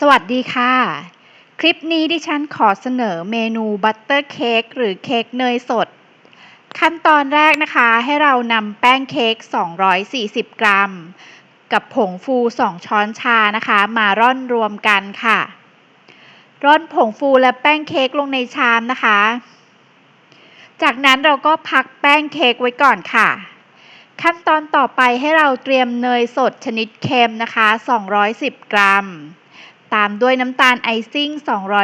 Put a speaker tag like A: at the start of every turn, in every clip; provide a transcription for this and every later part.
A: สวัสดีค่ะ คลิปนี้ดิฉันขอเสนอเมนูบัตเตอร์เค้กหรือเค้กเนยสด ขั้นตอนแรกนะคะให้เรานำแป้งเค้ก 240 กรัม กับผงฟู 2 ช้อนชานะคะ มาร่อนรวมกันค่ะ ร่อนผงฟูและแป้งเค้กลงในชามนะคะ จากนั้นเราก็พักแป้งเค้กไว้ก่อนค่ะขั้นตอนต่อไปให้เราเตรียมเนยสดชนิดเค็มนะคะ 210 กรัม ตามด้วยน้ำตาลไอซิ่ง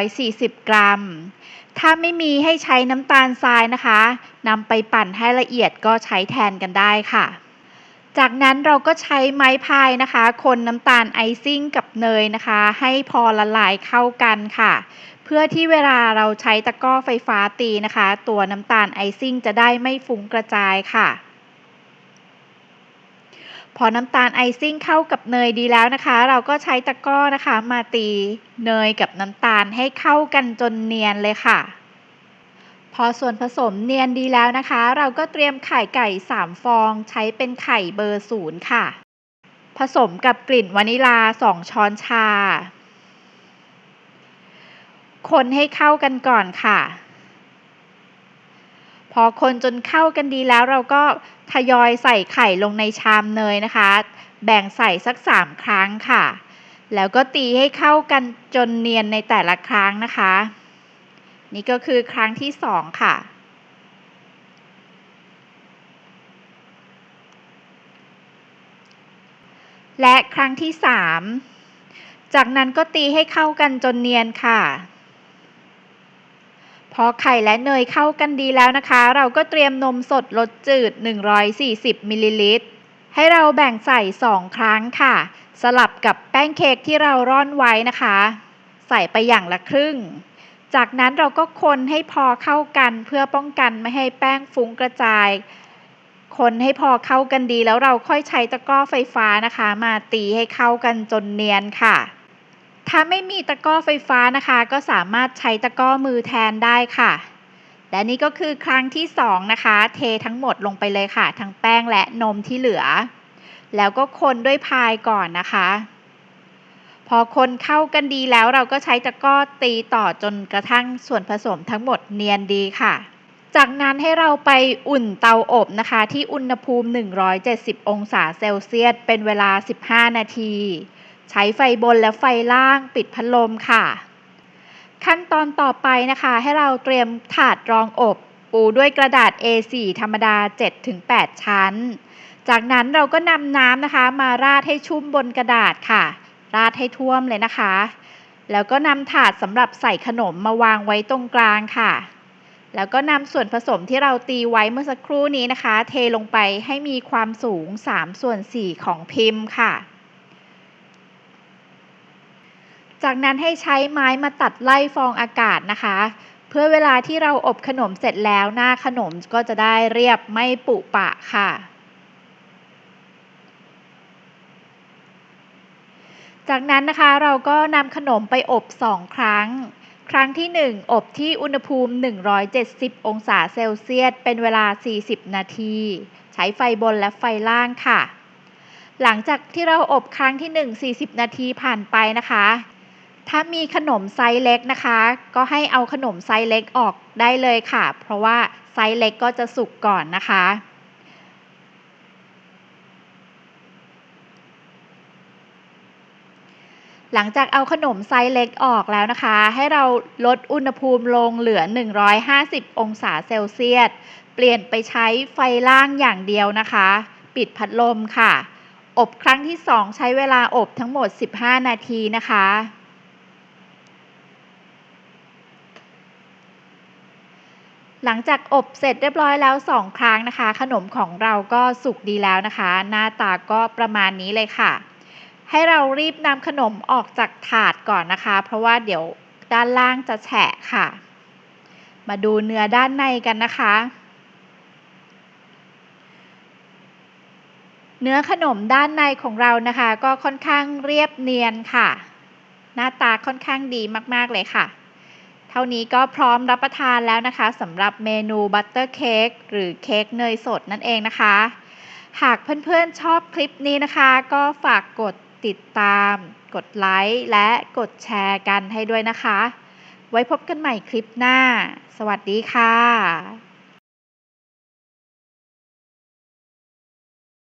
A: 240 กรัม ถ้าไม่มีให้ใช้น้ำตาลทรายนะคะนำไปปั่นให้ละเอียดก็ใช้แทนกันได้ค่ะ จากนั้นเราก็ใช้ไม้พายนะคะ คนน้ำตาลไอซิ่งกับเนยนะคะ ให้พอละลายเข้ากันค่ะ เพื่อที่เวลาเราใช้ตะกร้อไฟฟ้าตีนะคะ ตัวน้ำตาลไอซิ่งจะได้ไม่ฟุ้งกระจายค่ะ พอน้ำตาลไอซิ่งเข้ากับเนยดีแล้วนะคะ เราก็ใช้ตะกร้อนะคะ มาตีเนยกับน้ำตาลให้เข้ากันจนเนียนเลยค่ะ พอส่วนผสมเนียนดีแล้วนะคะ เราก็เตรียมไข่ไก่ 3 ฟอง ใช้เป็นไข่เบอร์ศูนย์ค่ะ ผสมกับกลิ่นวานิลา 2 ช้อนชา คนให้เข้ากันก่อนค่ะ พอคนจนเข้ากันดีแล้วเราก็ทยอยใส่ไข่ลงในชามเนยนะคะ แบ่งใส่สัก 3 ครั้งค่ะ แล้วก็ตีให้เข้ากันจนเนียนในแต่ละครั้งนะคะ นี่ก็คือครั้งที่ 2 ค่ะและครั้งที่ 3 จากนั้นก็ตีให้เข้ากันจนเนียนค่ะ พอไข่และเนยเข้ากันดีแล้วนะคะ เราก็เตรียมนมสดรสจืด 140มิลลิลิตรให้เราแบ่งใส่ 2 ครั้งค่ะ สลับกับแป้งเค้กที่เราร่อนไว้นะคะ ใส่ไปอย่างละครึ่ง จากนั้นเราก็คนให้พอเข้ากันเพื่อป้องกันไม่ให้แป้งฟุ้งกระจาย คนให้พอเข้ากันดีแล้วเราค่อยใช้ตะกร้อไฟฟ้านะคะ มาตีให้เข้ากันจนเนียนค่ะ ถ้าไม่มีตะกร้อไฟฟ้านะคะ ก็สามารถใช้ตะกร้อมือแทนได้ค่ะ และนี่ก็คือครั้งที่ 2 นะคะ เททั้งหมดลงไปเลยค่ะ ทั้งแป้งและนมที่เหลือ แล้วก็คนด้วยพายก่อนนะคะ พอคนเข้ากันดีแล้วเราก็ใช้ตะกร้อตีต่อจนกระทั่งส่วนผสมทั้งหมดเนียนดีค่ะ จากนั้นให้เราไปอุ่นเตาอบนะคะ ที่อุณหภูมิ 170 องศาเซลเซียสเป็นเวลา 15 นาที ใช้ไฟบนและไฟล่างปิดพัดลมค่ะ ขั้นตอนต่อไปนะคะ ให้เราเตรียมถาดรองอบ ปูด้วยกระดาษ A4 ธรรมดา 7-8 ชั้น จากนั้นเราก็นำน้ำนะคะ มาราดให้ชุ่มบนกระดาษค่ะ ราดให้ท่วมเลยนะคะ แล้วก็นำถาดสำหรับใส่ขนมมาวางไว้ตรงกลางค่ะแล้วก็นำส่วนผสมที่เราตีไว้เมื่อสักครู่นี้นะคะ เทลงไปให้มีความสูง 3 ส่วน 4 ของพิมพ์ค่ะ จากนั้นให้ใช้ไม้มาตัดไล่ฟองอากาศนะคะ เพื่อเวลาที่เราอบขนมเสร็จแล้วหน้าขนมก็จะได้เรียบไม่ปุปะค่ะ จากนั้นนะคะเราก็นำขนมไปอบ 2 ครั้ง ครั้งที่ 1 อบที่อุณหภูมิ 170 องศาเซลเซียส เป็นเวลา 40 นาที ใช้ไฟบนและไฟล่างค่ะหลังจากที่เราอบครั้งที่ 1 40 นาทีผ่านไปนะคะ ถ้ามีขนมไซส์เล็กนะคะ ก็ให้เอาขนมไซส์เล็กออกได้เลยค่ะ เพราะว่าไซส์เล็กก็จะสุกก่อนนะคะ หลังจากเอาขนมไซส์เล็กออกแล้วนะคะ ให้เราลดอุณหภูมิลงเหลือ 150 องศาเซลเซียส เปลี่ยนไปใช้ไฟล่างอย่างเดียวนะคะ ปิดพัดลมค่ะ อบครั้งที่ 2 ใช้เวลาอบทั้งหมด 15 นาทีนะคะ หลังจากอบเสร็จเรียบร้อยแล้ว 2 ครั้งนะคะ ขนมของเราก็สุกดีแล้วนะคะ หน้าตาก็ประมาณนี้เลยค่ะ ให้เรารีบนำขนมออกจากถาดก่อนนะคะ เพราะว่าเดี๋ยวด้านล่างจะแฉะค่ะ มาดูเนื้อด้านในกันนะคะ เนื้อขนมด้านในของเรานะคะ ก็ค่อนข้างเรียบเนียนค่ะ หน้าตาค่อนข้างดีมากๆเลยค่ะ เท่านี้ก็พร้อมรับประทานแล้วนะคะสำหรับเมนูบัตเตอร์เค้กหรือเค้กเนยสดนั่นเองนะคะ หากเพื่อนๆชอบคลิปนี้นะคะ ก็ฝากกดติดตาม กดไลค์และกดแชร์กันให้ด้วยนะคะ ไว้พบกันใหม่คลิปหน้า สวัสดีค่ะ